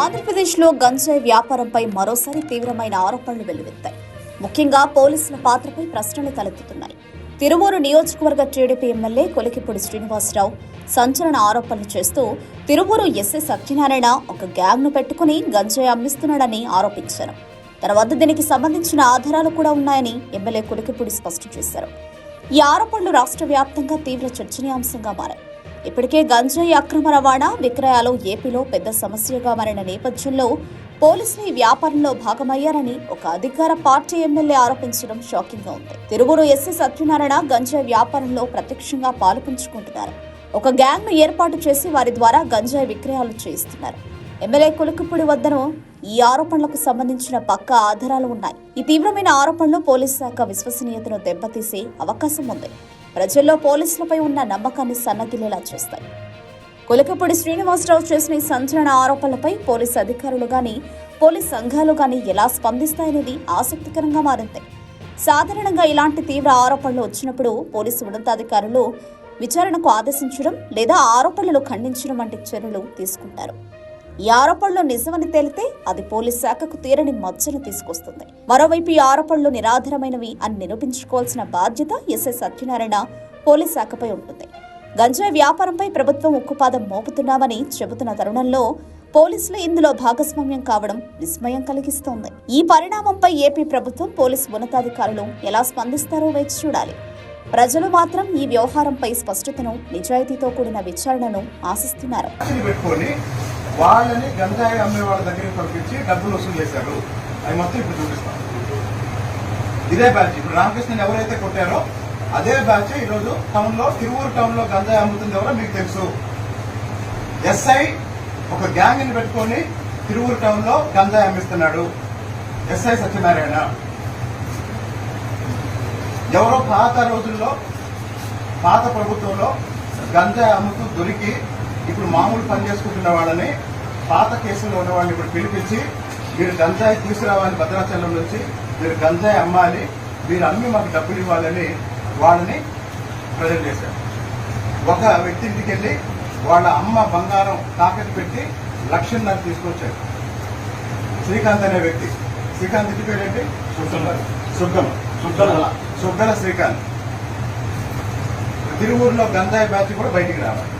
ఆంధ్రప్రదేశ్లో గంజాయి వ్యాపారంపై మరోసారి తీవ్రమైన ఆరోపణలు వెల్లువెత్తాయి. ముఖ్యంగా పోలీసుల పాత్రపై ప్రశ్నలు తలెత్తుతున్నాయి. తిరువూరు నియోజకవర్గ టీడీపీ ఎమ్మెల్యే కొలికిపూడి శ్రీనివాసరావు సంచలన ఆరోపణలు చేస్తూ తిరువూరు ఎస్ఐ సత్యనారాయణ ఒక గ్యాంగ్ను పెట్టుకుని గంజాయి అమ్మిస్తున్నాడని ఆరోపించారు. తన వద్ద దీనికి సంబంధించిన ఆధారాలు కూడా ఉన్నాయని ఎమ్మెల్యే కొలికిపూడి స్పష్టం చేశారు. ఈ ఆరోపణలు రాష్ట్ర వ్యాప్తంగా తీవ్ర చర్చనీయాంశంగా మారాయి. ఇప్పటికే గంజాయి అక్రమ రవాణా విక్రయాలు ఏపీలో పెద్ద సమస్యగా మారిన నేపథ్యంలో పోలీసులు ఈ వ్యాపారంలో భాగమయ్యారని ఒక అధికార పార్టీ ఎమ్మెల్యే ఆరోపించడం షాకింగ్గా ఉంది. తిరువురు ఎస్సీ సత్యనారాయణ గంజాయి వ్యాపారంలో ప్రత్యక్షంగా పాలుపంచుకుంటున్నారు ఒక గ్యాంగ్ను ఏర్పాటు చేసి వారి ద్వారా గంజాయి విక్రయాలు చేయిస్తున్నారు. ఎమ్మెల్యే కొలుకుపూడి వద్దను ఈ ఆరోపణలకు సంబంధించిన పక్క ఆధారాలు ఉన్నాయి. ఈ తీవ్రమైన ఆరోపణలు పోలీస్ శాఖ విశ్వసనీయతను దెబ్బతీసే అవకాశం ఉంది. ప్రజల్లో పోలీసులపై ఉన్న నమ్మకాన్ని సన్నగిల్లేలా చేస్తాయి. కొలకపూడి శ్రీనివాసరావు చేసిన ఈ సంచలన ఆరోపణలపై పోలీసు అధికారులు గాని పోలీస్ సంఘాలు గాని ఎలా స్పందిస్తాయనేది ఆసక్తికరంగా మారింది. సాధారణంగా ఇలాంటి తీవ్ర ఆరోపణలు వచ్చినప్పుడు పోలీసు ఉన్నతాధికారులు విచారణకు ఆదేశించడం లేదా ఆరోపణలు ఖండించడం వంటి చర్యలు తీసుకుంటారు. ఈ ఆరోపణలు నిజమని తేలితే అది పోలీస్ శాఖకు తీరని మచ్చను తీసుకొస్తుంది. మరోవైపు ఈ ఆరోపణలు నిరాధారమైనవి అని నిరూపించుకోవాల్సిన బాధ్యత ఎస్ఐ సత్యనారాయణ పోలీస్ శాఖపై ఉంటుంది. గంజాయి వ్యాపారంపై ప్రభుత్వం ఉక్కుపాదం మోపుతున్నామని చెబుతున్న తరుణంలో పోలీసులు ఇందులో భాగస్వామ్యం కావడం విస్మయం కలిగిస్తోంది. ఈ పరిణామంపై ఏపీ ప్రభుత్వం పోలీసు ఉన్నతాధికారులు ఎలా స్పందిస్తారో వేచి చూడాలి. ప్రజలు మాత్రం ఈ వ్యవహారంపై స్పష్టతను నిజాయితీతో కూడిన విచారణను ఆశిస్తున్నారు. వాళ్ళని గంజాయి అమ్మే వాళ్ళ దగ్గరికి పంపించి డబ్బులు వసూలు చేశారు. అవి మొత్తం ఇప్పుడు చూపిస్తాం. ఇదే బ్యాచ్. ఇప్పుడు రామకృష్ణని ఎవరైతే కొట్టారో అదే బ్యాచ్ ఈరోజు టౌన్లో తిరువూరు టౌన్లో గంజాయి అమ్ముతుంది ఎవరో మీకు తెలుసు. ఎస్ఐ ఒక గ్యాంగ్ని పెట్టుకొని తిరువూరు టౌన్లో గంజాయి అమ్మిస్తున్నాడు. ఎస్ఐ సత్యనారాయణ. ఎవరో పాత రోజుల్లో పాత ప్రభుత్వంలో గంజాయి అమ్ముతూ దొరికి ఇప్పుడు మామూలు పని చేసుకుంటున్న వాళ్ళని పాత కేసులో ఉన్న వాళ్ళని ఇప్పుడు పిలిపించి మీరు గంజాయి తీసుకురావాలి భద్రాచలం నుంచి మీరు గంజాయి అమ్మాలి మీరు అమ్మి మాకు డబ్బులు ఇవ్వాలని వాళ్ళని ప్రజెంట్ చేశారు. ఒక వ్యక్తి ఇంటికి వెళ్ళి వాళ్ళ అమ్మ బంగారం తాకట్టు పెట్టి లక్షన్నర తీసుకొచ్చారు శ్రీకాంత్ అనే వ్యక్తి. శ్రీకాంత్ ఇంటి పేరు ఏంటి? సుగ్గం సుగ్గల సుగ్గల శ్రీకాంత్. తిరువూరులో గంజాయి బ్యాచ్ కూడా బయటికి రావాలి.